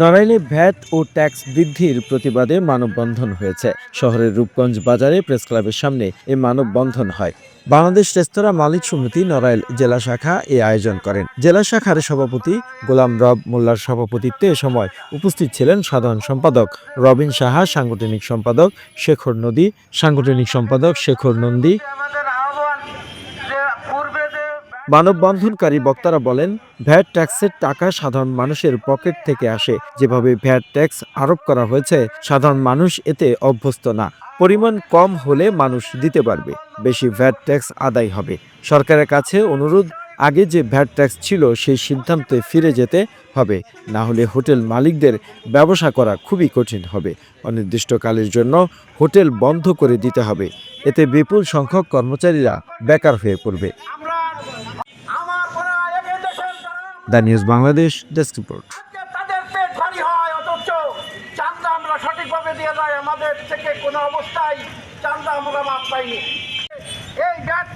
নড়াইলে VAT ও tax বৃদ্ধির প্রতিবাদে মানববন্ধন হয়েছে। শহরের রূপগঞ্জ বাজারে প্রেস ক্লাবের সামনে এ মানববন্ধন হয়। বাংলাদেশ রেস্তোরাঁ মালিক সমিতি নড়াইল জেলা শাখা এ আয়োজন করেন। জেলা শাখার সভাপতি গোলাম রব মোল্লার সভাপতিত্বে এ সময় উপস্থিত ছিলেন সাধারণ সম্পাদক রবিন সাহা, সাংগঠনিক সম্পাদক শেখর নদী, সাংগঠনিক সম্পাদক শেখর নন্দী আমাদের আহ্বান যে পূর্বে যে মানববন্ধনকারী বক্তারা বলেন, ভ্যাট ট্যাক্সের টাকা সাধারণ মানুষের পকেট থেকে আসে। যেভাবে ভ্যাট ট্যাক্স আরোপ করা হয়েছে, সাধারণ মানুষ এতে অভ্যস্ত না। পরিমাণ কম হলে মানুষ দিতে পারবে, বেশি ভ্যাট ট্যাক্স আদায় হবে। সরকারের কাছে অনুরোধ, আগে যে ভ্যাট ট্যাক্স ছিল সেই সিদ্ধান্তে ফিরে যেতে হবে। না হলে হোটেল মালিকদের ব্যবসা করা খুবই কঠিন হবে। অনির্দিষ্টকালের জন্য হোটেল বন্ধ করে দিতে হবে। এতে বিপুল সংখ্যক কর্মচারীরা বেকার হয়ে পড়বে আমরা আমার মনে হয় এই দেশের যারা the news Bangladesh desk report. সঠিকভাবে দিয়ে যায় আমাদের থেকে কোনো অবস্থায় চান্দা আমরা মাপ পাইনি। এই ব্যাট